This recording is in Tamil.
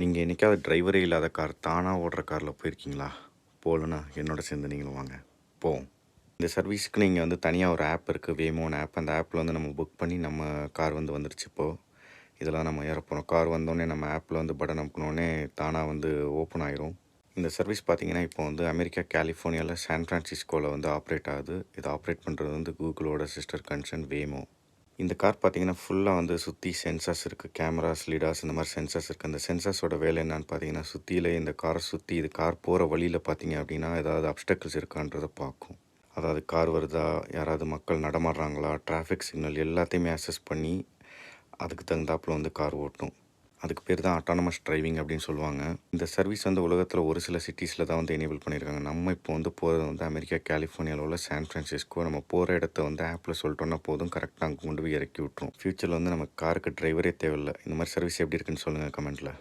நீங்கள் என்றைக்காவது டிரைவரே இல்லாத கார் தானாக ஓடுற காரில் போயிருக்கீங்களா? போகலன்னா என்னோட சேர்ந்து நீங்களும் வாங்க. போவோம். இந்த சர்வீஸுக்கு நீங்கள் வந்து தனியாக ஒரு ஆப் இருக்குது வேமோன்னு ஆப் அந்த ஆப்பில் வந்து நம்ம புக் பண்ணி நம்ம கார் வந்து வந்துருச்சு இப்போது இதெல்லாம் நம்ம ஏற போகிறோம் கார் வந்தோடனே நம்ம ஆப்பில் வந்து பட்டன் அமுக்கினோடனே தானாக வந்து ஓப்பன் ஆயிரும். இந்த சர்வீஸ் பார்த்தீங்கன்னா இப்போ வந்து அமெரிக்கா கலிஃபோர்னியாவில் சான் ஃப்ரான்சிஸ்கோவில் வந்து ஆப்ரேட் ஆகுது. இதை ஆப்ரேட் பண்ணுறது வந்து கூகுளோட சிஸ்டர் கன்சர்ன் வேமோ இந்த கார் பார்த்தீங்கன்னா ஃபுல்லாக வந்து சுற்றி சென்சார்ஸ் இருக்குது கேமராஸ் லீடார்ஸ் இந்த மாதிரி சென்சார்ஸ் இருக்குது அந்த சென்சார்ஸோட வேலை என்னன்னு பார்த்தீங்கன்னா சுற்றியில் இந்த காரை சுற்றி இது கார் போகிற வழியில் பார்த்தீங்க அப்படின்னா ஏதாவது அப்டக்கிள்ஸ் இருக்கான்றதை பார்க்கும். அதாவது கார் வருதா யாராவது மக்கள் நடமாடுறாங்களா டிராஃபிக் சிக்னல் எல்லாத்தையுமே அசஸ் பண்ணி அதுக்கு தகுந்தாப்புல வந்து கார் ஓட்டும். அதுக்கு பேர் தான் அட்டானமஸ் டிரைவிங் அப்படின்னு சொல்லுவாங்க. இந்த சர்வீஸ் வந்து உலகத்தில் ஒரு சில சிட்டிஸில் தான் வந்து எனேபிள் பண்ணியிருக்காங்க நம்ம இப்போ வந்து போகிறது வந்து அமெரிக்கா கலிஃபோர்னியாவில் உள்ள சான் ஃப்ரான்சிஸ்கோ நம்ம போகிற இடத்த வந்து ஆப்பில் சொல்லிட்டோம்னா போதும். கரெக்டாக அங்கே கொண்டு போய் இறக்கி விட்ரும் ஃப்யூச்சரில் வந்து நம்ம காருக்கு டிரைவரே தேவையில்லை. இந்த மாதிரி சர்வீஸ் எப்படி இருக்குன்னு சொல்லுங்கள் கமெண்ட்டில்